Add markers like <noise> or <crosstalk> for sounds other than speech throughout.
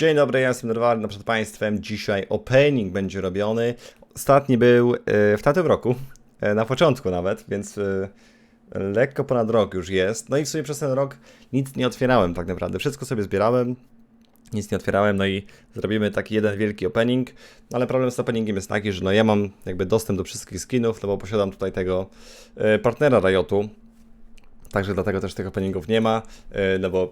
Dzień dobry, ja jestem Nerwal, przed Państwem. Dzisiaj opening będzie robiony. Ostatni był e, w tamtym roku, e, na początku nawet, więc e, lekko ponad rok już jest. No i w sumie przez ten rok nic nie otwierałem tak naprawdę. Wszystko sobie zbierałem, nic nie otwierałem, no i zrobimy taki jeden wielki opening. No ale problem z openingiem jest taki, że no ja mam jakby dostęp do wszystkich skinów, no bo posiadam tutaj tego partnera Riotu, Także dlatego też tych openingów nie ma, no bo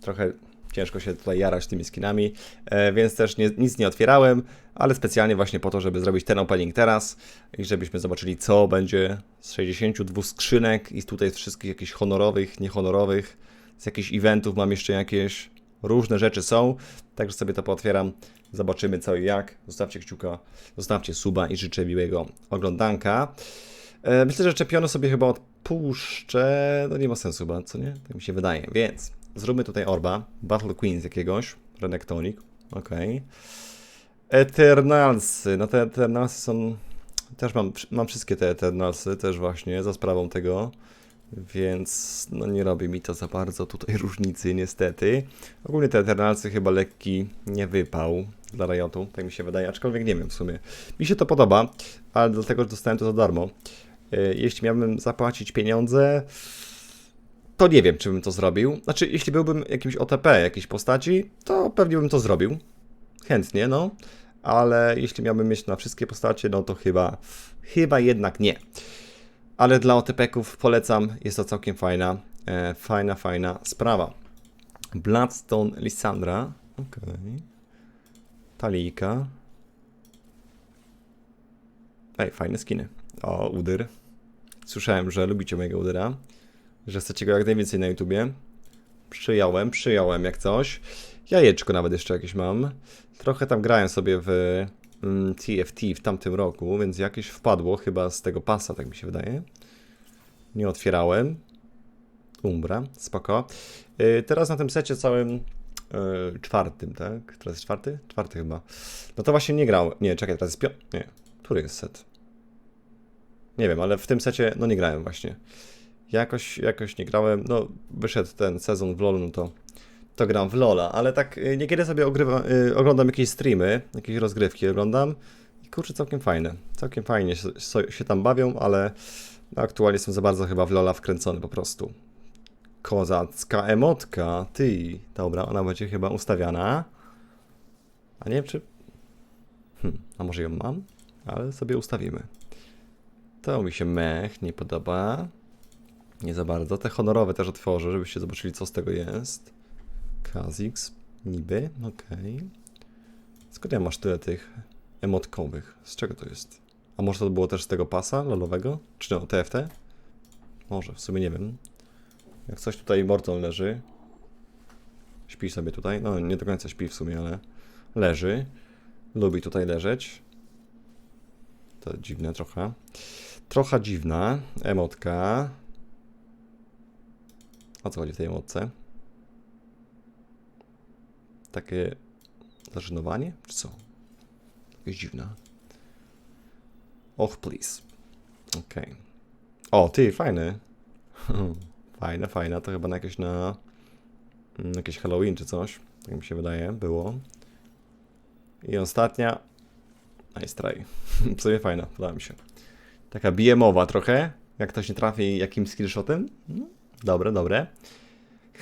trochę ciężko się tutaj jarać tymi skinami, e, więc też nie, nic nie otwierałem, ale specjalnie właśnie po to, żeby zrobić ten opening teraz i żebyśmy zobaczyli co będzie z 62 skrzynek i tutaj z wszystkich jakichś honorowych, niehonorowych, z jakichś eventów mam jeszcze jakieś, różne rzeczy są, także sobie to pootwieram, zobaczymy co i jak. Zostawcie kciuka, zostawcie suba i życzę miłego oglądanka. E, Myślę, że czepiony sobie chyba odpuszczę. No nie ma sensu chyba, co nie? Tak mi się wydaje. Więc zróbmy tutaj orba. Battle Queens jakiegoś. Renektonik. Okej. Eternalsy. No te Eternalsy są... Też mam, mam wszystkie te Eternalsy, też właśnie, za sprawą tego. Więc no nie robi mi to za bardzo tutaj <laughs> różnicy, niestety. Ogólnie te Eternalsy chyba lekki nie wypał dla Riotu, tak mi się wydaje, aczkolwiek nie wiem w sumie. Mi się to podoba, ale dlatego, że dostałem to za darmo. E, Jeśli miałbym zapłacić pieniądze, to nie wiem, czy bym to zrobił. Znaczy, jeśli byłbym jakimś OTP jakiejś postaci, to pewnie bym to zrobił. Chętnie, no. Ale jeśli miałbym mieć na wszystkie postacie, no to chyba, chyba jednak nie. Ale dla OTP-ków polecam, jest to całkiem fajna, e, fajna, fajna sprawa. Bloodstone Lissandra, okej. Talika. Ej, fajne skiny. O, Udyr. Słyszałem, że lubicie mojego Udyra, że chcecie go jak najwięcej na YouTubie. Przyjąłem, przyjąłem jak coś. Jajeczko nawet jeszcze jakieś mam. Trochę tam grałem sobie w mm, TFT w tamtym roku, więc jakieś wpadło chyba z tego pasa, tak mi się wydaje. Nie otwierałem. Umbra, spoko. Yy, teraz na tym secie całym yy, czwartym, tak? Teraz jest czwarty? Czwarty chyba. No to właśnie nie grałem. Nie, czekaj, teraz jest piąty. Nie, który jest set? Nie wiem, ale w tym secie, no nie grałem właśnie. Jakoś, jakoś nie grałem. No, wyszedł ten sezon w LoL, no to, to gram w LoLa, ale tak y, niekiedy sobie y, oglądam jakieś streamy, jakieś rozgrywki oglądam i kurczę, całkiem fajne. Całkiem fajnie się, się tam bawią, ale aktualnie jestem za bardzo chyba w LoLa wkręcony po prostu. Kozacka emotka, ty. Dobra, ona będzie chyba ustawiana. A nie wiem, czy... Hm, a może ją mam? Ale sobie ustawimy. To mi się mech nie podoba. Nie za bardzo. Te honorowe też otworzę, żebyście zobaczyli, co z tego jest. Kazix, niby, okej. Skąd ja masz tyle tych emotkowych? Z czego to jest? A może to było też z tego pasa lolowego? Czy no, TFT? Może, w sumie nie wiem. Jak coś tutaj Mortal leży. Śpi sobie tutaj. No, nie do końca śpi w sumie, ale leży. Lubi tutaj leżeć. To dziwne trochę. Trochę dziwna emotka. O co chodzi w tej emotce? Takie zażenowanie? Czy co? Jakieś dziwne. Och, please. Okej. O, ty, fajny. <laughs> Fajne, fajne. To chyba na jakieś na... mm, Jakieś Halloween czy coś. Tak mi się wydaje, było. I ostatnia. Nice try. <laughs> W sumie fajna, podoba mi się. Taka BM-owa trochę. Jak ktoś nie trafi jakimś skillshotem. No, dobre, dobre.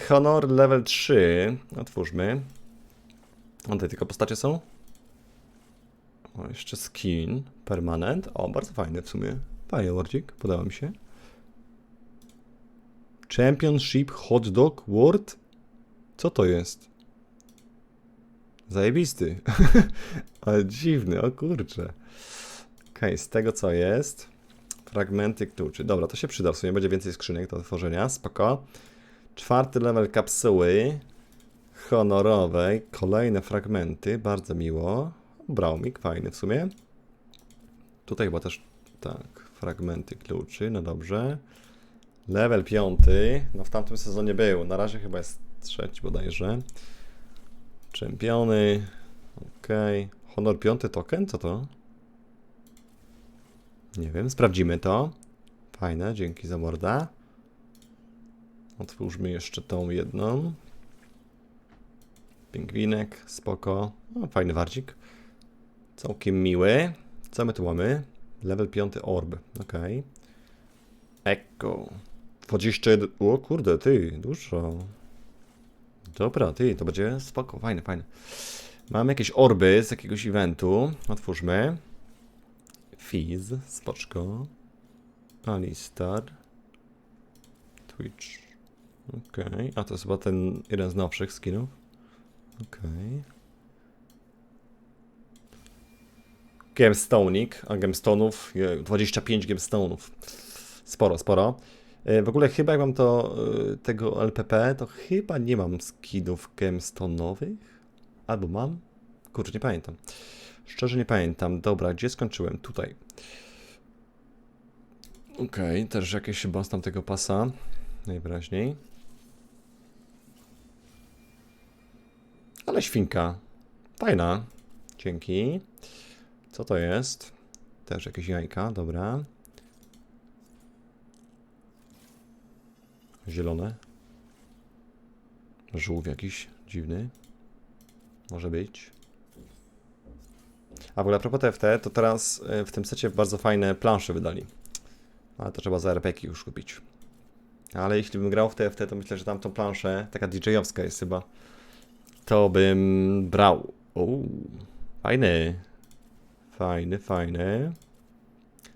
Honor level 3. Otwórzmy. O, tutaj tylko postacie są. O, jeszcze skin. Permanent. O, bardzo fajny w sumie. Fajny lordzik. Podoba mi się. Championship Hot Dog World? Co to jest? Zajebisty. <laughs> Ale dziwny, o kurczę. Okej, z tego co jest. Fragmenty kluczy. Dobra, to się przyda w sumie. Będzie więcej skrzynek do otworzenia. Spoko. Czwarty level kapsuły. Honorowej. Kolejne fragmenty. Bardzo miło. Braumik, fajny w sumie. Tutaj chyba też, tak, fragmenty kluczy. No dobrze. Level piąty. No w tamtym sezonie był. Na razie chyba jest trzeci bodajże. Czempiony. Okej. Honor piąty token? Co to? Nie wiem, sprawdzimy to. Fajne, dzięki za morda. Otwórzmy jeszcze tą jedną. Pingwinek, spoko. No, fajny wardzik. Całkiem miły. Co my tu mamy? Level 5 orb, okej. Echo. 21. O kurde, ty, dużo. Dobra, ty, to będzie spoko, fajne, fajne. Mamy jakieś orby z jakiegoś eventu. Otwórzmy. Fizz, spoczko. Alistar. Twitch. Okej, a to jest chyba ten jeden z nowszych skinów. Okej. Gemstonik, a gemstonów, je, 25 gemstonów. Sporo, sporo. E, W ogóle chyba jak mam to, e, tego LPP, to chyba nie mam skinów gemstonowych. Albo mam? Kurczę, nie pamiętam. Szczerze nie pamiętam. Dobra, gdzie skończyłem? Tutaj. Okej, też jakieś chyba z tamtego pasa. Najwyraźniej. Ale świnka. Fajna. Dzięki. Co to jest? Też jakieś jajka, dobra. Zielone. Żółw jakiś dziwny. Może być. A w ogóle a propos TFT, to teraz y, w tym secie bardzo fajne plansze wydali. Ale to trzeba za RPG już kupić. Ale jeśli bym grał w TFT, to myślę, że tamtą planszę, taka DJ-owska jest chyba, to bym brał. Uuu, fajny. Fajny, fajny.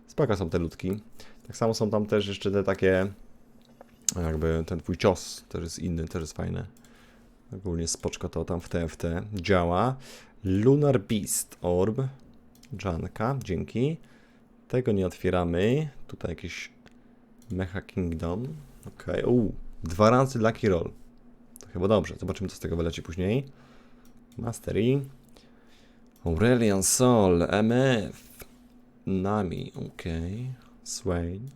Spoko są te ludki. Tak samo są tam też jeszcze te takie, jakby ten twój cios też jest inny, też jest fajny. Ogólnie spoczko to tam w TFT działa. Lunar Beast Orb. Janka, dzięki. Tego nie otwieramy. Tutaj jakieś Mecha Kingdom. Okej, okay. dwa razy Lucky Roll. To chyba dobrze. Zobaczymy, co z tego wyleci później. Mastery. Aurelian Sol, MF. Nami, okej. Swain.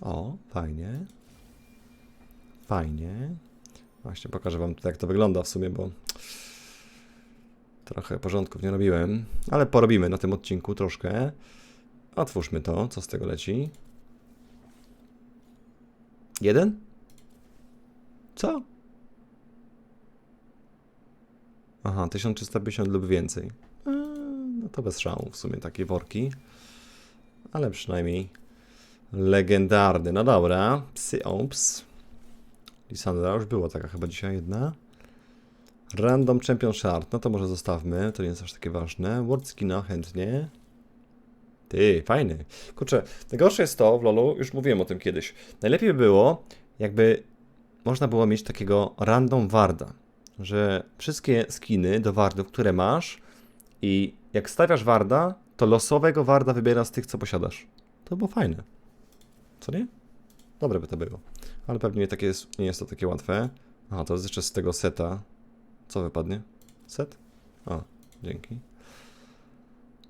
O, fajnie. Fajnie. Właśnie pokażę wam jak to wygląda w sumie, bo trochę porządków nie robiłem, ale porobimy na tym odcinku troszkę. Otwórzmy to, co z tego leci. Jeden? Co? Aha, 1350 lub więcej. No to bez szału w sumie takie worki. Ale przynajmniej legendarny. No dobra. Psy Ops. Lisandra już była taka chyba dzisiaj jedna. Random Champion Shard. No to może zostawmy. To nie jest aż takie ważne. World Skina chętnie. Ty, fajny. Kurczę, najgorsze jest to w LoLu, już mówiłem o tym kiedyś. Najlepiej by było, jakby można było mieć takiego random warda, że wszystkie skiny do wardów, które masz i jak stawiasz warda, to losowego warda wybiera z tych, co posiadasz. To było fajne. Co nie? Dobre by to było. Ale pewnie nie, takie jest, nie jest to takie łatwe. Aha, to jest jeszcze z tego seta. Co wypadnie? Set? O, dzięki.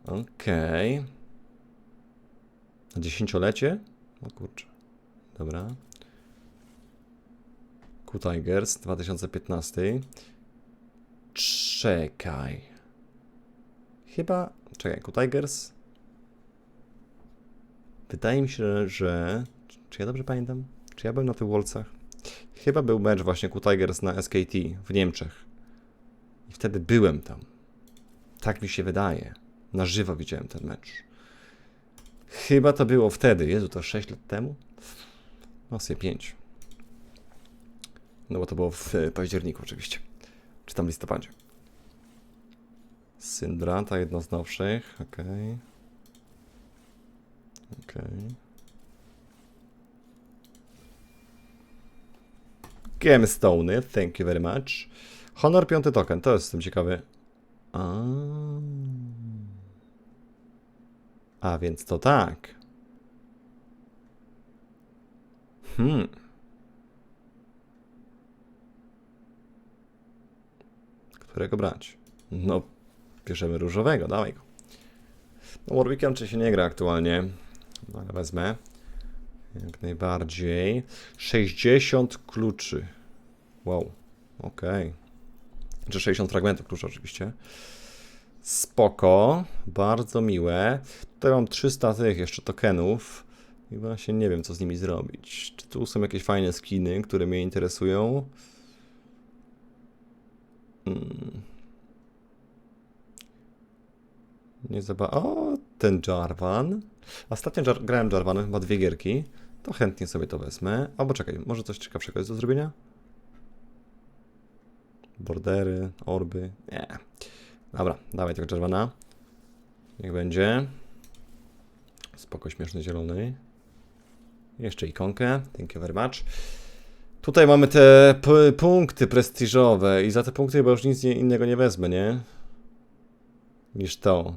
Okej. Na dziesięciolecie? O kurczę. Dobra. Q-Tigers 2015. Czekaj. Chyba... Czekaj, Q-Tigers... Wydaje mi się, że... Czy ja dobrze pamiętam? Czy ja byłem na tych Wolcach? Chyba był mecz właśnie Q-Tigers na SKT w Niemczech. I wtedy byłem tam. Tak mi się wydaje. Na żywo widziałem ten mecz. Chyba to było wtedy. Jezu, to 6 lat temu? No, sobie 5. No bo to było w e, październiku oczywiście. Czy tam listopadzie. Syndra, ta jedno z nowszych. Okej. Okej. Gemstone, thank you very much. Honor piąty token, to jestem ciekawy. A, A więc to tak. Hmm. Którego brać? No, bierzemy różowego, dawaj go. No, Warwickiem czy się nie gra aktualnie, no, ale wezmę. Jak najbardziej. 60 kluczy. Wow, okej. Znaczy Czy 60 fragmentów klucz oczywiście. Spoko, bardzo miłe. Tutaj mam 300 tych jeszcze tokenów. I właśnie nie wiem, co z nimi zrobić. Czy tu są jakieś fajne skiny, które mnie interesują? Hmm. Nie zaba... O, ten Jarvan. Ostatnio jar grałem Jarvanem, chyba dwie gierki. To chętnie sobie to wezmę. Albo czekaj, może coś ciekawszego jest do zrobienia? Bordery, orby. Nie. Dobra, dawaj tego Jarvana. Niech będzie. Spoko, śmieszny zielony. Jeszcze ikonkę. Thank you very much. Tutaj mamy te punkty prestiżowe i za te punkty chyba już nic nie, innego nie wezmę, nie? Niż to.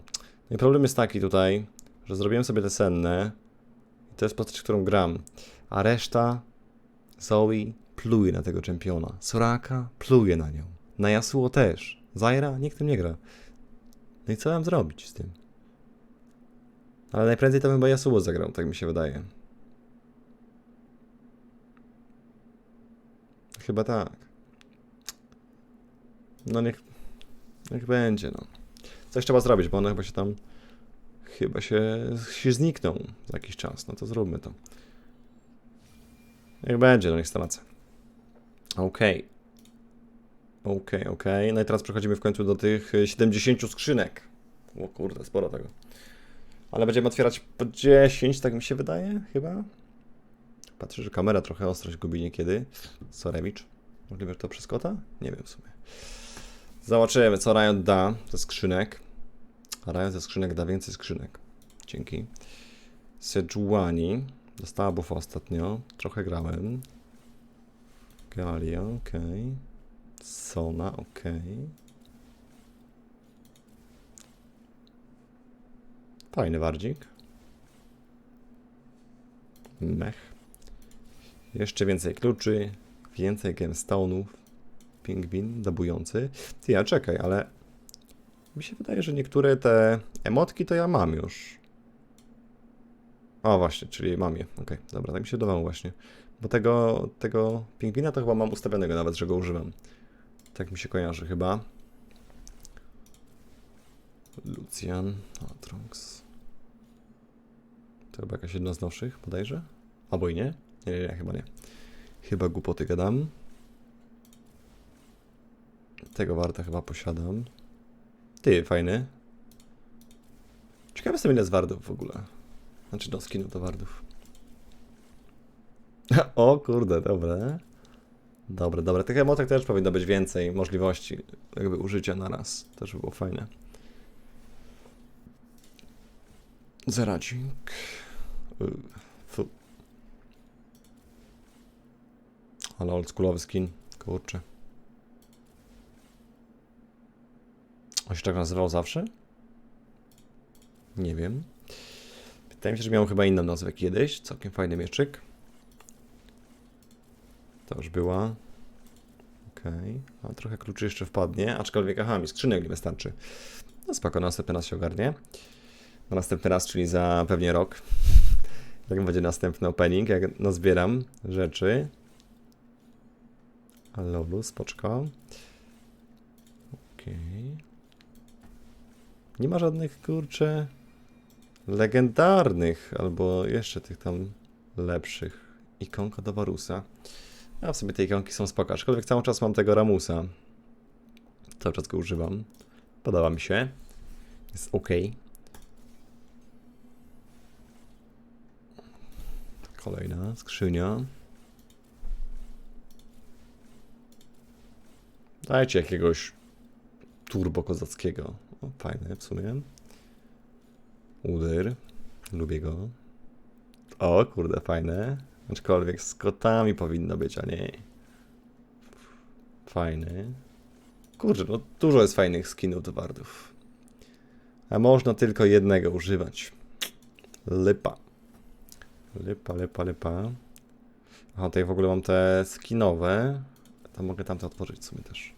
No i problem jest taki tutaj, że zrobiłem sobie te senne i to jest postać, którą gram, a reszta Zoe pluje na tego czempiona. Soraka pluje na nią. Na Yasuo też. Zaira nikt tym nie gra. No i co mam zrobić z tym? Ale najprędzej to bym chyba Yasuo zagrał, tak mi się wydaje. Chyba tak. No niech, niech będzie, no. Coś trzeba zrobić, bo one chyba się tam, chyba się, się znikną za jakiś czas. No to zróbmy to. Niech będzie, no niech stracę. Okej. Okej, okej. No i teraz przechodzimy w końcu do tych y, 70 skrzynek. O kurde, sporo tego. Ale będziemy otwierać po 10, tak mi się wydaje, chyba. Patrzę, że kamera trochę ostrość gubi niekiedy. Sorewicz. Możliwe, że to przez kota? Nie wiem w sumie. Zobaczymy, co Riot da ze skrzynek. Riot ze skrzynek da więcej skrzynek. Dzięki. Sejuani. Dostała buffa ostatnio. Trochę grałem. Galia, okej. Sona, okej. Fajny wardzik. Mech. Jeszcze więcej kluczy, więcej gemstone'ów. Pingwin dabujący. Ty, ja czekaj, ale mi się wydaje, że niektóre te emotki to ja mam już. O, właśnie, czyli mam je. Okej, dobra, tak mi się wydawało właśnie. Bo tego, tego pingwina to chyba mam ustawionego nawet, że go używam. Tak mi się kojarzy chyba. Lucian, Atrox. To chyba jakaś jedna z nowszych, bodajże? Albo i nie? Nie, nie, nie, chyba nie. Chyba głupoty gadam. Tego warta chyba posiadam. Ty, fajny. Ciekawe jestem ile z wardów w ogóle. Znaczy no skinu to wardów. <laughs> o kurde, dobre. Dobre, dobre. Tych emotek też powinno być więcej możliwości jakby użycia na raz. Też by było fajne. Zeradzik. Y, Fu. Ale oldschoolowy skin. Kurczę. On się tak nazywał zawsze? Nie wiem. Wydaje mi się, że miał chyba inną nazwę kiedyś. Całkiem fajny mieczyk. To już była. Okej. A trochę kluczy jeszcze wpadnie, aczkolwiek aha, mi skrzynek nie wystarczy. No spoko, następny raz się ogarnie. Na następny raz, czyli za pewnie rok. Jak będzie następny opening, jak nazbieram rzeczy. Lolu, spoczko. Okej. Nie ma żadnych, kurcze, legendarnych, albo jeszcze tych tam lepszych. Ikonka do Warusa. A w sobie te ikonki są spoko, aczkolwiek cały czas mam tego Ramusa. Cały czas go używam. Podoba mi się. Jest ok. Kolejna skrzynia. Dajcie jakiegoś turbo kozackiego. O, fajne w sumie. Udyr. Lubię go. O, kurde, fajne. Aczkolwiek z kotami powinno być, a nie. Fajny. Kurczę, no dużo jest fajnych skinów do wardów. A można tylko jednego używać. Lipa. Lipa, lipa, lipa. Aha, tutaj w ogóle mam te skinowe. To mogę tamte otworzyć w sumie też.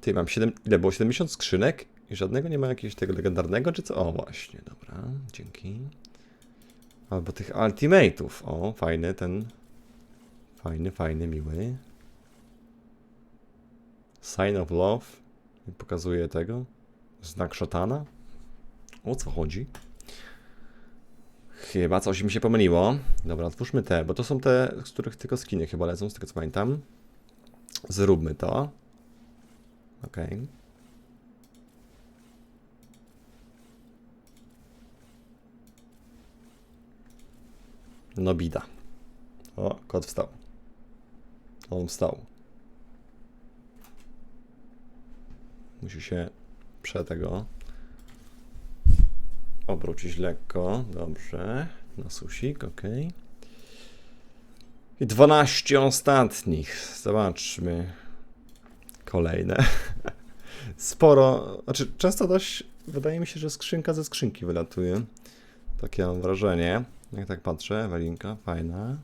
Ty, mam 7, ile było? 70 skrzynek? I żadnego nie ma jakiegoś tego legendarnego, czy co? O, właśnie, dobra, dzięki. Albo tych ultimate'ów. O, fajny ten. Fajny, fajny, miły. Sign of Love. Pokazuje tego. Znak szatana. O co chodzi? Chyba coś mi się pomyliło. Dobra, otwórzmy te, bo to są te, z których tylko skiny chyba lecą, z tego co pamiętam. Zróbmy to. Okej. No bida. O, kot wstał. On wstał. Musi się prze tego obrócić lekko. Dobrze. Na susik, ok. I 12 ostatnich. Zobaczmy. Kolejne. <laughs> Sporo. Znaczy, często dość. Wydaje mi się, że skrzynka ze skrzynki wylatuje. Takie mam wrażenie. Jak tak patrzę, Ewelinka, fajna.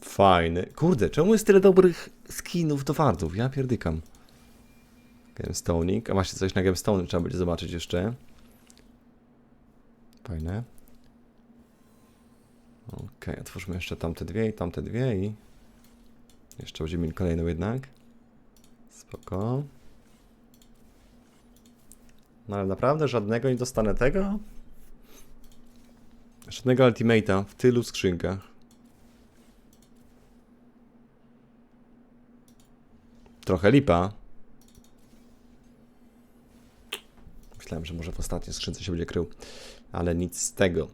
Fajny. Kurde, czemu jest tyle dobrych skinów do wardów? Ja pierdykam. Gemstonik. A właśnie coś na Gemstone trzeba będzie zobaczyć jeszcze. Fajne. Okej, otwórzmy jeszcze tamte dwie i tamte dwie i... Jeszcze będziemy mieli kolejną jednak. Spoko. No ale naprawdę żadnego nie dostanę tego? Żadnego ultimate'a w tylu skrzynkach. Trochę lipa. Myślałem, że może w ostatniej skrzynce się będzie krył, ale nic z tego.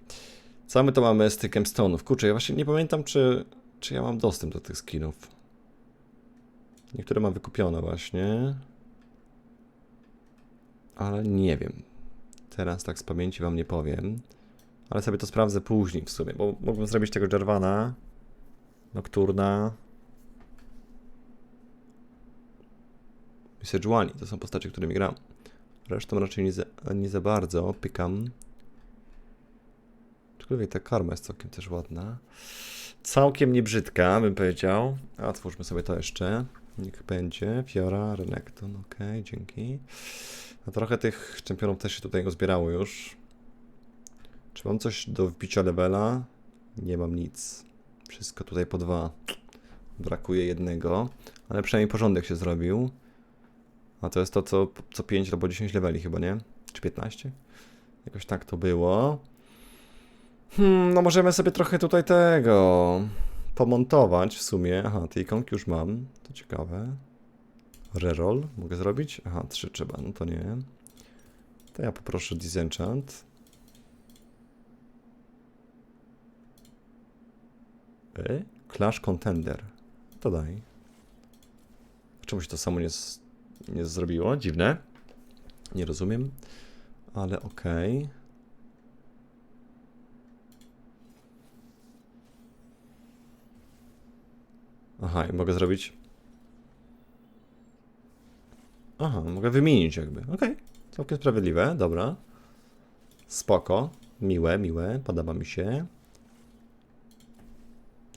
Co my to mamy z tych gemstone'ów? Kurczę, ja właśnie nie pamiętam, czy, czy ja mam dostęp do tych skinów. Niektóre mam wykupione właśnie. Ale nie wiem. Teraz tak z pamięci wam nie powiem. Ale sobie to sprawdzę później w sumie, bo mógłbym zrobić tego Jarvana, Nocturna. I to są postacie, którymi gram. Resztą raczej nie za, nie za bardzo pykam. Aczkolwiek ta karma jest całkiem też ładna. Całkiem nie brzydka, bym powiedział. A otwórzmy sobie to jeszcze. Niech będzie. Fiora, Renekton, ok, dzięki. A trochę tych czempionów też się tutaj uzbierało już. Czy mam coś do wbicia levela? Nie mam nic. Wszystko tutaj po dwa. Brakuje jednego, ale przynajmniej porządek się zrobił. A to jest to co, co 5 albo 10 leveli chyba, nie? Czy 15? Jakoś tak to było. Hmm, no możemy sobie trochę tutaj tego pomontować w sumie. Aha, te ikonki już mam. To ciekawe. Reroll mogę zrobić? Aha, trzy trzeba, no to nie. To ja poproszę Disenchant. E? Clash Contender. To daj. Czemu się to samo nie, nie zrobiło? Dziwne. Nie rozumiem. Ale okej. Aha, i mogę zrobić. Aha, mogę wymienić jakby. Okej, całkiem sprawiedliwe, dobra. Spoko, miłe, miłe, podoba mi się.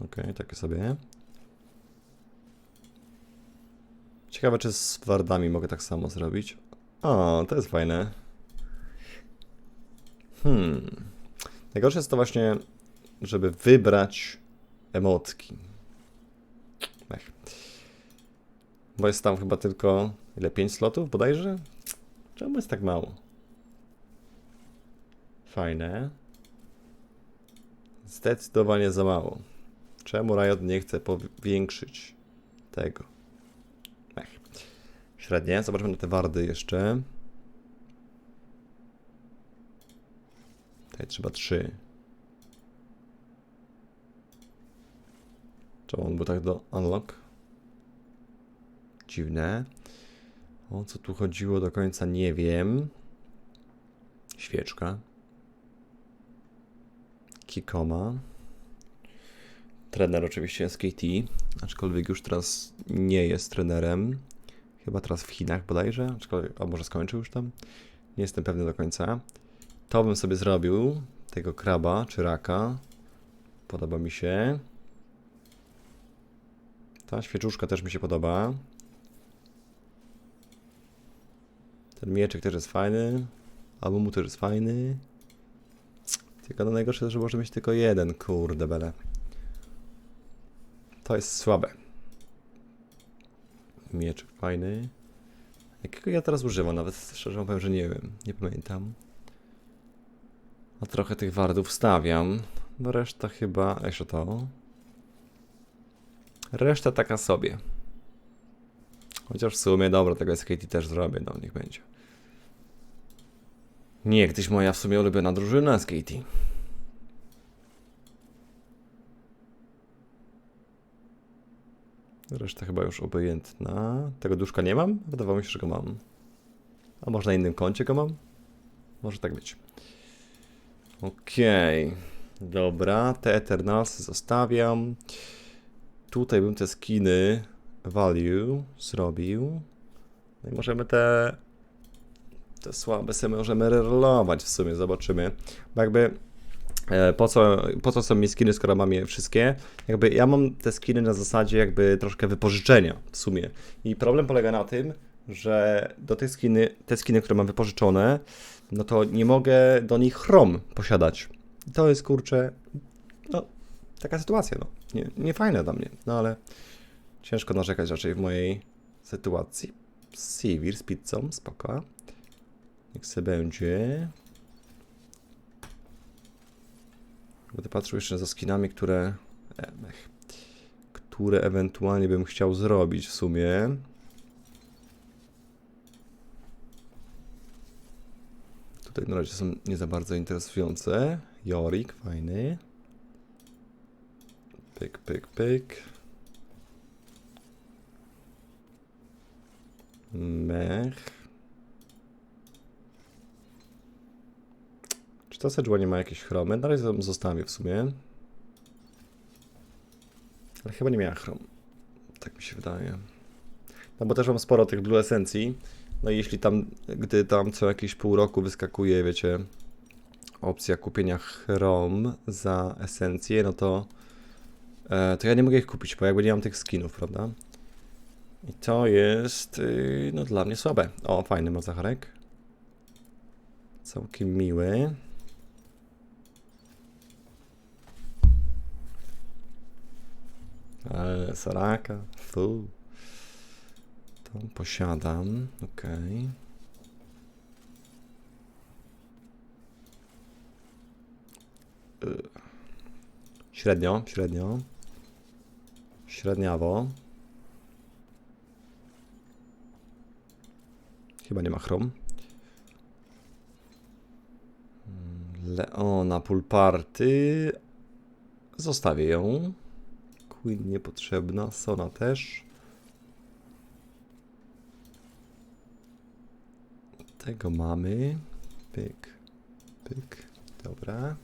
Okej, takie sobie. Ciekawe, czy z wardami mogę tak samo zrobić. O, to jest fajne. Hmm. Najgorsze jest to właśnie, żeby wybrać emotki. Ech. Bo jest tam chyba tylko ile? 5 slotów bodajże? Czemu jest tak mało? Fajne. Zdecydowanie za mało. Czemu Riot nie chce powiększyć tego? Ech. Średnie. Zobaczmy na te wardy jeszcze. Tutaj trzeba 3. Czemu on był tak do unlock? Dziwne. O co tu chodziło do końca nie wiem. Świeczka. Kikoma. Trener oczywiście jest KT, aczkolwiek już teraz nie jest trenerem. Chyba teraz w Chinach bodajże, aczkolwiek, a może skończył już tam? Nie jestem pewny do końca. To bym sobie zrobił, tego kraba czy raka. Podoba mi się. Ta świeczuszka też mi się podoba. Ten mieczyk też jest fajny. Albo mu też jest fajny. Tylko no najgorsze, że może mieć tylko jeden, kurde bele. To jest słabe. Mieczyk fajny. Jakiego ja teraz używam? Nawet szczerze powiem, że nie wiem. Nie pamiętam. A trochę tych wardów stawiam. No reszta chyba... Jeszcze to. Reszta taka sobie. Chociaż w sumie, dobra, tego SKT też zrobię, no niech będzie. Niegdyś moja w sumie ulubiona drużyna Katie. Reszta chyba już obojętna. Tego duszka nie mam? Wydawało mi się, że go mam. A może na innym koncie go mam? Może tak być. Okej. Dobra, te Eternalsy zostawiam. Tutaj bym te skiny value zrobił. No i możemy te te słabe sobie możemy rolować w sumie, zobaczymy. Bo jakby e, po co, po co są mi skiny, skoro mam je wszystkie? Jakby ja mam te skiny na zasadzie jakby troszkę wypożyczenia w sumie. I problem polega na tym, że do tych skiny, te skiny, które mam wypożyczone, no to nie mogę do nich chrom posiadać. I to jest kurczę, no taka sytuacja, no. Nie, nie fajne dla mnie, no ale ciężko narzekać raczej w mojej sytuacji. Sivir z pizzą, spoko. Niech se będzie. Będę patrzył jeszcze za skinami, które. Ech, które ewentualnie bym chciał zrobić w sumie. Tutaj na razie są nie za bardzo interesujące. Jorik, fajny. Pyk, pyk, pyk. Mech. Czy to Sedgła nie ma jakieś chromy? Na razie zostawię w sumie. Ale chyba nie miała chrom. Tak mi się wydaje. No bo też mam sporo tych blue esencji. No i jeśli tam, gdy tam co jakieś pół roku wyskakuje, wiecie, opcja kupienia chrom za esencję, no to e, to ja nie mogę ich kupić, bo jakby nie mam tych skinów, prawda? I to jest, yy, no dla mnie słabe. O, fajny ma zacharek. Całkiem miły. Ale Soraka, fu. To posiadam. Y. Średnio, średnio. Średniawo. Chyba nie ma chrom. Mm, Leona Pulparty. Zostawię ją. Queen niepotrzebna. Sona też. Tego mamy. Pyk. Pyk. Dobra.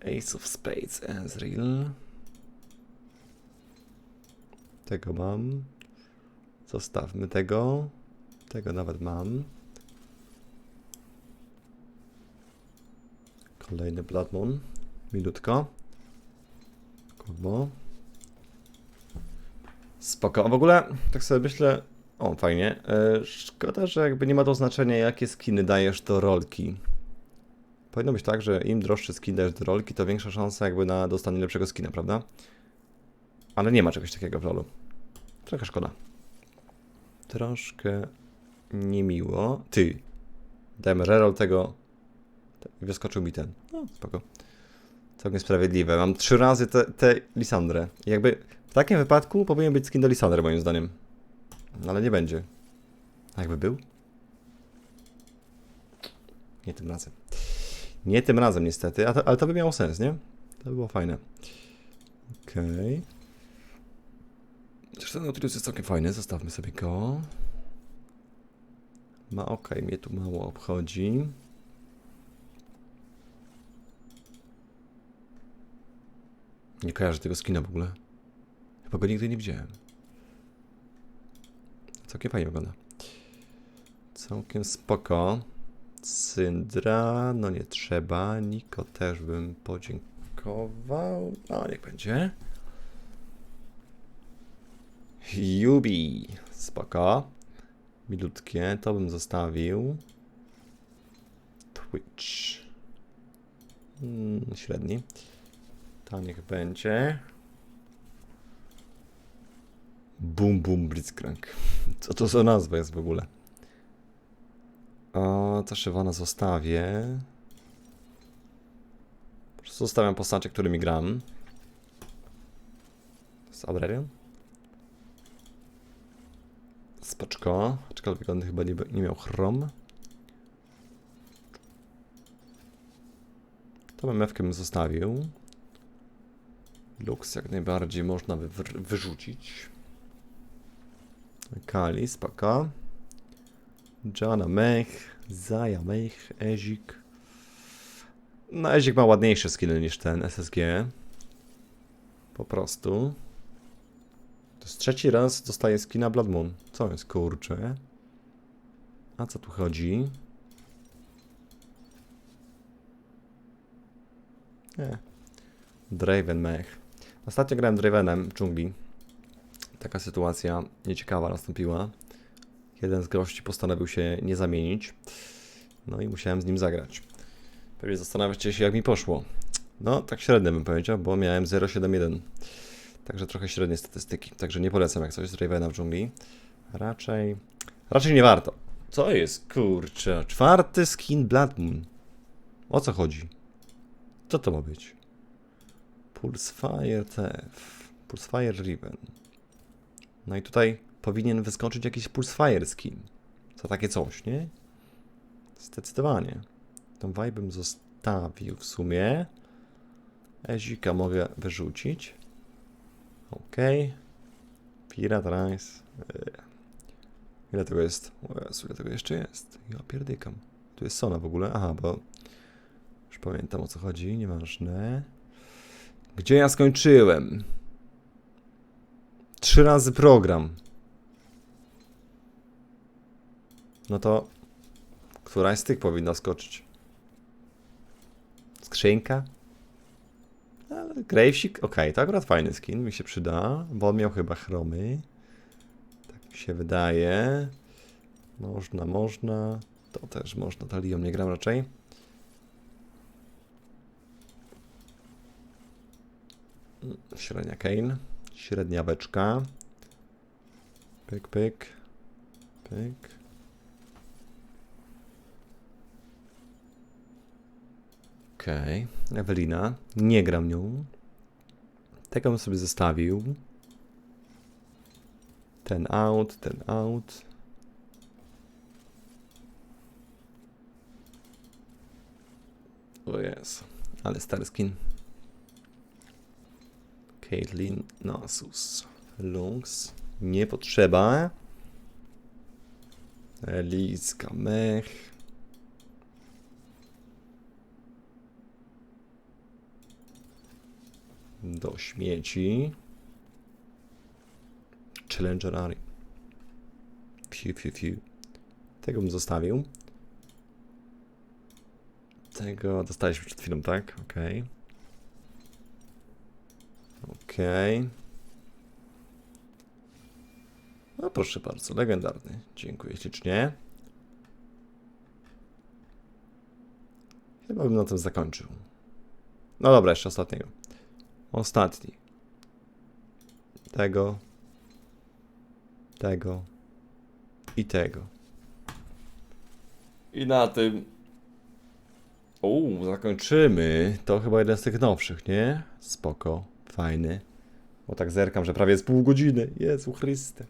Ace of Spades, Ezreal. Tego mam. Zostawmy tego. Tego nawet mam. Kolejny Blood Moon. Minutko. Kogo? Spoko. W ogóle, tak sobie myślę... O, fajnie. E, szkoda, że jakby nie ma to znaczenia, jakie skiny dajesz do rolki. Powinno być tak, że im droższy skin dajesz do rolki, to większa szansa jakby na dostanie lepszego skina, prawda? Ale nie ma czegoś takiego w lolu. Trochę szkoda. Troszkę niemiło. Ty. Dałem reroll tego. Wyskoczył mi ten. No, spoko. Całkiem sprawiedliwe. Mam trzy razy te, te Lisandrę. Jakby w takim wypadku powinien być skin do Lisandry, moim zdaniem. No, ale nie będzie. A jakby był? Nie tym razem. Nie tym razem, niestety. To, ale to by miało sens, nie? To by było fajne. Okej. Okay. Zresztą Nautilus jest całkiem fajny, zostawmy sobie go. Ma ok, mnie tu mało obchodzi. Nie kojarzę tego skina w ogóle. Chyba go nigdy nie widziałem. Całkiem fajnie wygląda. Całkiem spoko. Syndra, no nie trzeba. Niko też bym podziękował. No, niech będzie. Yubi, spoko. Milutkie, to bym zostawił. Twitch. Mm, średni. To niech będzie. Boom Boom Blitzcrank. Co to za nazwa jest w ogóle? O, to Szywana zostawię. Zostawiam postacie, którymi gram. Jest Aurelion? Spaczko, Aczkolwiek on chyba nie, nie miał chrom. To MF-kę bym zostawił. Lux jak najbardziej można wy wyrzucić. Kali, spaka. Jana Mech, Zaja Mech, Ezik. No Ezik ma ładniejsze skiny niż ten SSG. Po prostu. To jest trzeci raz dostaję skina Blood Moon. Co jest, kurczę? A co tu chodzi? Nie. Draven Mech. Ostatnio grałem Dravenem w dżungli. Taka sytuacja nieciekawa nastąpiła. Jeden z gości postanowił się nie zamienić. No i musiałem z nim zagrać. Pewnie zastanawiacie się, jak mi poszło. No, tak średnio bym powiedział, bo miałem 0,71. Także trochę średnie statystyki. Także nie polecam jak coś z Ravena w dżungli. Raczej... Raczej nie warto. Co jest? Kurczę. Czwarty skin Blood Moon. O co chodzi? Co to ma być? Pulsefire TF. Pulsefire Riven. No i tutaj powinien wyskoczyć jakiś Pulsefire skin. Co takie coś, nie? Zdecydowanie. Tą vibe bym zostawił w sumie. Ezika mogę wyrzucić. Ok. Pirat Rice. Yy. Ile tego jest? O Jezu, ile tego jeszcze jest? Ja pierdykam. Tu jest Sona w ogóle. Aha, bo już pamiętam o co chodzi, nieważne. Gdzie ja skończyłem? Trzy razy program. No to któraś z tych powinna skoczyć? Skrzynka? Gravesik? Okej, to akurat fajny skin, mi się przyda, bo on miał chyba chromy. Tak mi się wydaje. Można, można. To też można, Talią nie gram raczej. Średnia Kane. Średnia beczka. Pyk, pyk. Pyk. Okej. Okay. Ewelina. Nie gram nią. Tego bym sobie zostawił. Ten out, ten out. O jest. Ale stary skin. Caitlyn Nasus. Lungs. Nie potrzeba. Eliska Mech. Do śmieci. Challenger Ari. Fiu, fiu, fiu. Tego bym zostawił. Tego dostaliśmy przed chwilą, tak? Okej. Okay. No proszę bardzo, legendarny. Dziękuję ślicznie. Chyba bym na tym zakończył. No dobra, jeszcze ostatniego. Ostatni. Tego. Tego. I tego. I na tym. O, zakończymy. To chyba jeden z tych nowszych, nie? Spoko. Fajny. Bo tak zerkam, że prawie jest pół godziny. Jezu Chryste.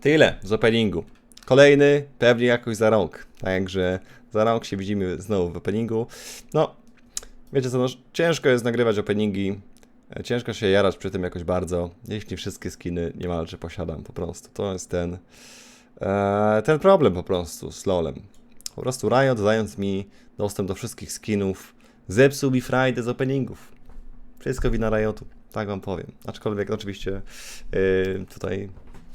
Tyle z openingu. Kolejny pewnie jakoś za rok. Także za rok się widzimy znowu w openingu. No, wiecie co, no, ciężko jest nagrywać openingi. Ciężko się jarać przy tym jakoś bardzo, jeśli wszystkie skiny niemalże posiadam po prostu. To jest ten, e, ten problem po prostu z LoLem. Po prostu Riot, dając mi dostęp do wszystkich skinów, zepsuł mi Friday z openingów. Wszystko wina Riotu, tak wam powiem. Aczkolwiek oczywiście yy, tutaj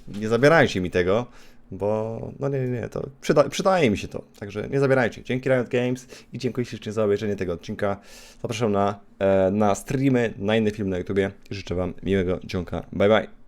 nie zabierajcie mi tego, bo no nie, nie, to przyda, przydaje mi się to, także nie zabierajcie. Dzięki Riot Games i dziękuję ślicznie za obejrzenie tego odcinka. Zapraszam na, e, na streamy, na inny film na YouTubie życzę wam miłego dzionka. Bye bye.